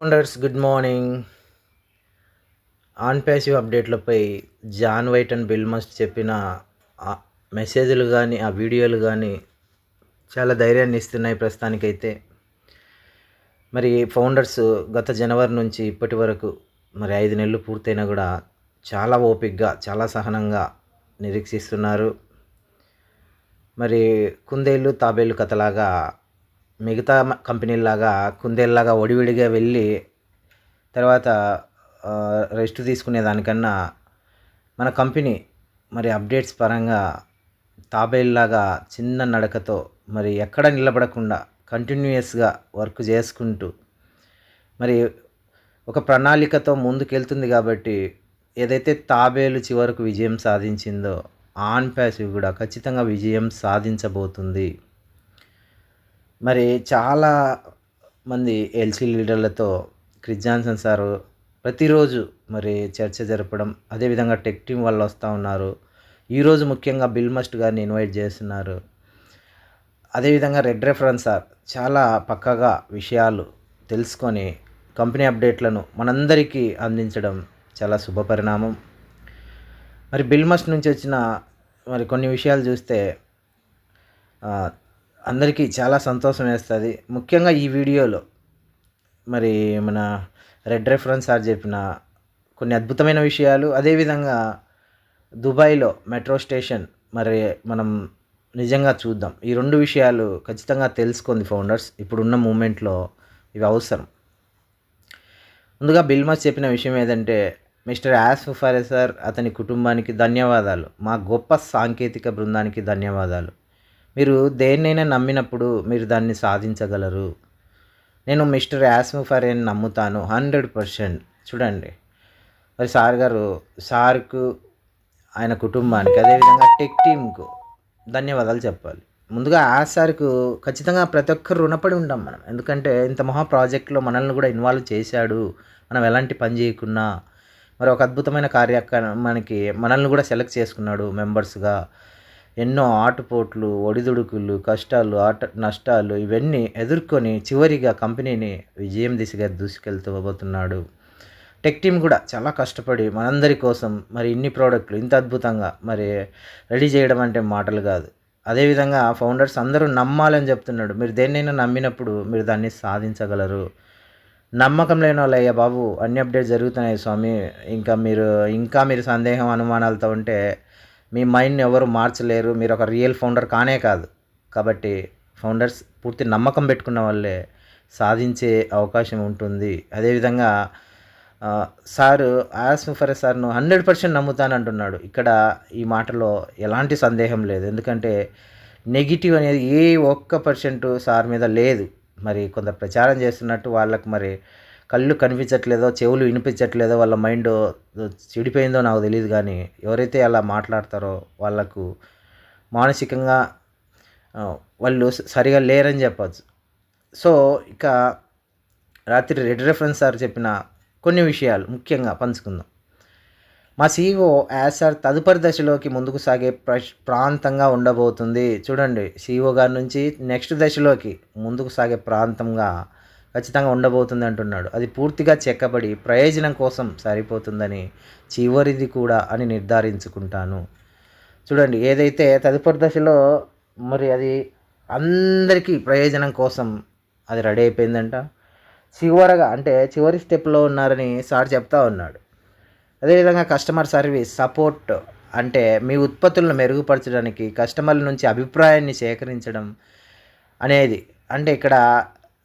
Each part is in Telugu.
Founders good morning on passive అప్డేట్లపై John White and Bill must చెప్పిన ఆ మెసేజ్లు కానీ ఆ వీడియోలు కానీ చాలా ధైర్యాన్ని ఇస్తున్నాయి ప్రస్తుతానికైతే. మరి ఫౌండర్స్ గత జనవరి నుంచి ఇప్పటి వరకు మరి ఐదు నెలలు పూర్తయినా కూడా చాలా ఓపిక్గా చాలా సహనంగా నిరీక్షిస్తున్నారు. మరి కుందేళ్ళు తాబేళ్ళు కథలాగా మిగతా కంపెనీలాగా కంపెనీల్లాగా కుందేళ్ళలాగా ఒడివిడిగా వెళ్ళి తర్వాత రెస్ట్ తీసుకునే దానికన్నా మన కంపెనీ మరి అప్డేట్స్ పరంగా తాబేల్లాగా చిన్న నడకతో మరి ఎక్కడ నిలబడకుండా కంటిన్యూయస్గా వర్క్ చేసుకుంటూ మరి ఒక ప్రణాళికతో ముందుకెళ్తుంది కాబట్టి ఏదైతే తాబేలు చివరకు విజయం సాధించిందో ఆన్ ప్యాసివ్ కూడా ఖచ్చితంగా విజయం సాధించబోతుంది. మరి చాలా మంది ఎల్సీ లీడర్లతో క్రిస్ జాన్సన్ సారు ప్రతిరోజు మరి చర్చ జరపడం అదేవిధంగా టెక్ టీం వాళ్ళు వస్తూ ఉన్నారు. ఈరోజు ముఖ్యంగా బిల్ మస్ట్ గారిని ఇన్వైట్ చేస్తున్నారు. అదేవిధంగా రెడ్ రెఫరెన్స్ సార్ చాలా పక్కగా విషయాలు తెలుసుకొని కంపెనీ అప్డేట్లను మనందరికీ అందించడం చాలా శుభపరిణామం. మరి బిల్ మస్ట్ నుంచి వచ్చిన మరి కొన్ని విషయాలు చూస్తే అందరికీ చాలా సంతోషం వేస్తుంది. ముఖ్యంగా ఈ వీడియోలో మరి మన రెడ్ రెఫరెన్స్ సార్ చెప్పిన కొన్ని అద్భుతమైన విషయాలు అదేవిధంగా దుబాయ్లో మెట్రో స్టేషన్ మరి మనం నిజంగా చూద్దాం. ఈ రెండు విషయాలు ఖచ్చితంగా తెలుసుకుంది ఫౌండర్స్. ఇప్పుడున్న మూమెంట్లో ఇవి అవసరం. ముందుగా బిల్మస్ చెప్పిన విషయం ఏదంటే మిస్టర్ యాస్ ఫారే సార్ అతని కుటుంబానికి ధన్యవాదాలు. మా గొప్ప సాంకేతిక బృందానికి ధన్యవాదాలు. మీరు దేన్నైనా నమ్మినప్పుడు మీరు దాన్ని సాధించగలరు. నేను మిస్టర్ యాస్ముఫారేని నమ్ముతాను హండ్రెడ్ పర్సెంట్. చూడండి. మరి సార్ గారు సార్కు ఆయన కుటుంబానికి అదేవిధంగా టెక్ టీమ్కు ధన్యవాదాలు చెప్పాలి. ముందుగా ఆ సార్కు ఖచ్చితంగా ప్రతి ఒక్కరు రుణపడి ఉంటాం మనం. ఎందుకంటే ఇంత మహా ప్రాజెక్ట్లో మనల్ని కూడా ఇన్వాల్వ్ చేశాడు. మనం ఎలాంటి పని చేయకున్నా మరి ఒక అద్భుతమైన కార్యక్రమానికి మనల్ని కూడా సెలెక్ట్ చేసుకున్నాడు మెంబర్స్గా. ఎన్నో ఆటుపోట్లు ఒడిదుడుకులు కష్టాలు ఆట నష్టాలు ఇవన్నీ ఎదుర్కొని చివరిగా కంపెనీని విజయం దిశగా దూసుకెళ్తూ పోతున్నాడు టెక్ టీం కూడా చాలా కష్టపడి మనందరి కోసం మరి ఇన్ని ప్రోడక్ట్లు ఇంత అద్భుతంగా మరి రెడీ చేయడం అంటే మాటలు కాదు. అదేవిధంగా ఫౌండర్స్ అందరూ నమ్మాలని చెప్తున్నాడు. మీరు దేన్నైనా నమ్మినప్పుడు మీరు దాన్ని సాధించగలరు. నమ్మకం లేని వాళ్ళయ్యా బాబు అన్ని అప్డేట్ జరుగుతున్నాయి స్వామి. ఇంకా మీరు ఇంకా మీరు సందేహం అనుమానాలతో ఉంటే మీ మైండ్ని ఎవరు మార్చలేరు మీరు ఒక రియల్ ఫౌండర్ కానే కాదు. కాబట్టి ఫౌండర్స్ పూర్తి నమ్మకం పెట్టుకున్న వాళ్ళే సాధించే అవకాశం ఉంటుంది. అదేవిధంగా సారు యాస్ ముఫరే సార్ను హండ్రెడ్ పర్సెంట్ నమ్ముతానంటున్నాడు ఇక్కడ ఈ మాటలో ఎలాంటి సందేహం లేదు. ఎందుకంటే నెగిటివ్ అనేది ఏ ఒక్క పర్సెంట్ సార్ మీద లేదు. మరి కొంత ప్రచారం చేస్తున్నట్టు వాళ్ళకు మరి కళ్ళు కనిపించట్లేదో చెవులు వినిపించట్లేదో వాళ్ళ మైండ్ చెడిపోయిందో నాకు తెలియదు కానీ ఎవరైతే అలా మాట్లాడతారో వాళ్ళకు మానసికంగా వాళ్ళు సరిగా లేరని చెప్పచ్చు. సో ఇక రాత్రి రెడ్ రెఫరెన్స్ సార్ చెప్పిన కొన్ని విషయాలు ముఖ్యంగా పంచుకుందాం. మా సీఈఓ యాజ్ సార్ తదుపరి దశలోకి ముందుకు సాగే ప్రాంతంగా ఉండబోతుంది. చూడండి సీఈఓ గారి నుంచి నెక్స్ట్ దశలోకి ముందుకు సాగే ప్రాంతంగా ఖచ్చితంగా ఉండబోతుంది అంటున్నాడు. అది పూర్తిగా చెక్కబడి ప్రయోజనం కోసం సరిపోతుందని చివరిది కూడా అని నిర్ధారించుకుంటాను. చూడండి ఏదైతే తదుపరి దశలో మరి అది అందరికీ ప్రయోజనం కోసం అది రెడీ అయిపోయిందంట. చివరగా అంటే చివరి స్టెప్లో ఉన్నారని సార్ చెప్తా ఉన్నాడు. అదేవిధంగా కస్టమర్ సర్వీస్ సపోర్ట్ అంటే మీ ఉత్పత్తులను మెరుగుపరచడానికి కస్టమర్ల నుంచి అభిప్రాయాన్ని సేకరించడం అనేది అంటే ఇక్కడ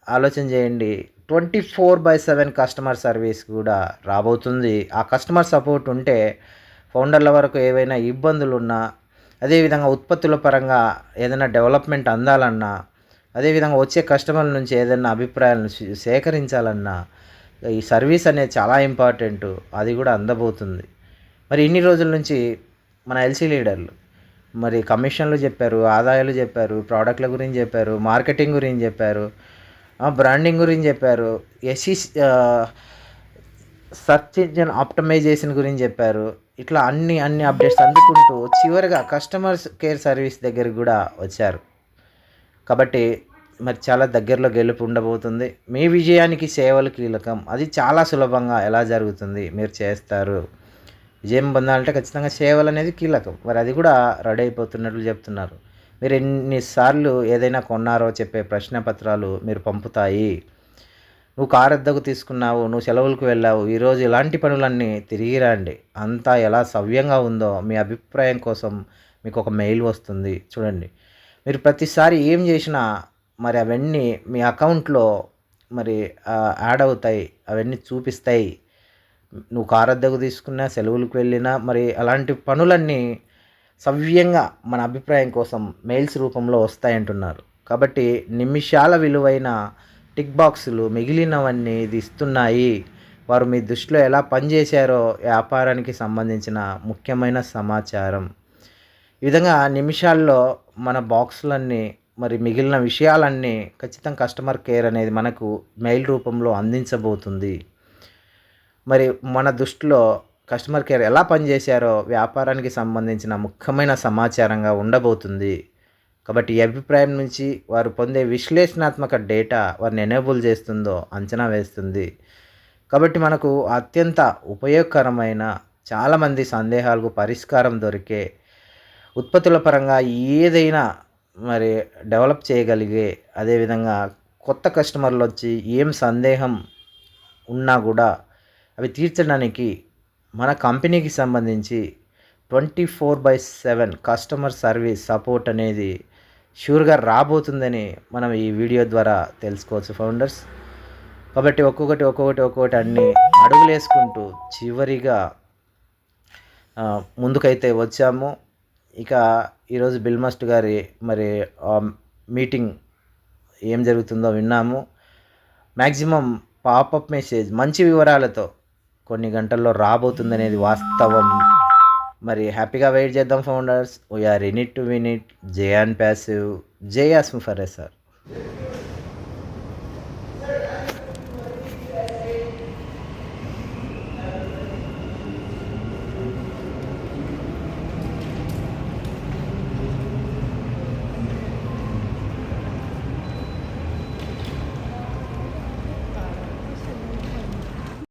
ఆలోచన చేయండి. Twenty four by seven customer service కూడా రాబోతుంది. ఆ కస్టమర్ సపోర్ట్ ఉంటే ఫౌండర్ల వరకు ఏవైనా ఇబ్బందులు ఉన్నా అదేవిధంగా ఉత్పత్తుల పరంగా ఏదైనా డెవలప్మెంట్ అందాలన్నా అదేవిధంగా వచ్చే కస్టమర్ల నుంచి ఏదైనా అభిప్రాయాలను సేకరించాలన్నా ఈ సర్వీస్ అనేది చాలా ఇంపార్టెంట్. అది కూడా అందబోతుంది. మరి ఇన్ని రోజుల నుంచి మన ఎల్సీ లీడర్లు మరి కమిషన్లు చెప్పారు ఆదాయాలు చెప్పారు ప్రోడక్ట్ల గురించి చెప్పారు మార్కెటింగ్ గురించి చెప్పారు. బ్రాండింగ్ గురించి చెప్పారు. ఎస్ఈ సర్చ్ ఇంజిన్ ఆప్టమైజేషన్ గురించి చెప్పారు. ఇట్లా అన్ని అన్ని అప్డేట్స్ అందుకుంటూ చివరిగా కస్టమర్ కేర్ సర్వీస్ దగ్గర కూడా వచ్చారు. కాబట్టి మరి చాలా దగ్గరలో గెలుపు ఉండబోతుంది. మీ విజయానికి సేవలు కీలకం. అది చాలా సులభంగా ఎలా జరుగుతుంది? మీరు చేస్తారు. విజయం పొందాలంటే ఖచ్చితంగా సేవలు అనేది కీలకం. మరి అది కూడా రెడీ అయిపోతున్నట్లు చెప్తున్నారు. మీరు ఎన్నిసార్లు ఏదైనా కొన్నారో చెప్పే ప్రశ్న పత్రాలు మీరు పంపుతాయి. నువ్వు కారు తీసుకున్నావు నువ్వు సెలవులకు వెళ్ళావు ఈరోజు ఇలాంటి పనులన్నీ తిరిగి రండి. అంతా ఎలా సవ్యంగా ఉందో మీ అభిప్రాయం కోసం మీకు ఒక మెయిల్ వస్తుంది. చూడండి. మీరు ప్రతిసారి ఏం చేసినా మరి అవన్నీ మీ అకౌంట్లో మరి యాడ్ అవుతాయి అవన్నీ చూపిస్తాయి. నువ్వు కారు అద్దెకు తీసుకున్నా సెలవులకు వెళ్ళినా మరి అలాంటి పనులన్నీ సవ్యంగా మన అభిప్రాయం కోసం మెయిల్స్ రూపంలో వస్తాయంటున్నారు. కాబట్టి నిమిషాల విలువైన టిక్ బాక్సులు మిగిలినవన్నీ ఇది ఇస్తున్నాయి. వారు మీ దృష్టిలో ఎలా పనిచేశారో వ్యాపారానికి సంబంధించిన ముఖ్యమైన సమాచారం. ఈ విధంగా నిమిషాల్లో మన బాక్సులన్నీ మరి మిగిలిన విషయాలన్నీ ఖచ్చితంగా కస్టమర్ కేర్ అనేది మనకు మెయిల్ రూపంలో అందించబోతుంది. మరి మన దృష్టిలో కస్టమర్ కేర్ ఎలా పనిచేశారో వ్యాపారానికి సంబంధించిన ముఖ్యమైన సమాచారంగా ఉండబోతుంది. కాబట్టి ఈ అభిప్రాయం నుంచి వారు పొందే విశ్లేషణాత్మక డేటా వారిని ఎనేబుల్ చేస్తుందో అంచనా వేస్తుంది. కాబట్టి మనకు అత్యంత ఉపయోగకరమైన చాలామంది సందేహాలకు పరిష్కారం దొరికే ఉత్పత్తుల పరంగా ఏదైనా మరి డెవలప్ చేయగలిగే అదేవిధంగా కొత్త కస్టమర్లు వచ్చి ఏం సందేహం ఉన్నా కూడా అవి తీర్చడానికి మన కంపెనీకి సంబంధించి twenty four by seven customer service support అనేది షూర్గా రాబోతుందని మనం ఈ వీడియో ద్వారా తెలుసుకోవచ్చు ఫౌండర్స్. కాబట్టి ఒక్కొక్కటి ఒక్కొక్కటి ఒక్కొక్కటి అన్ని అడుగులేసుకుంటూ చివరిగా ముందుకైతే వచ్చాము. ఇక ఈరోజు బిల్మస్ట్ గారి మరి మీటింగ్ ఏం జరుగుతుందో విన్నాము. మ్యాక్సిమం పాపప్ మెసేజ్ మంచి వివరాలతో కొన్ని గంటల్లో రాబోతుందనేది వాస్తవం. మరి హ్యాపీగా వెయిట్ చేద్దాం founders. We're in it to win it J and passive. J యాస్మ్ for S sir.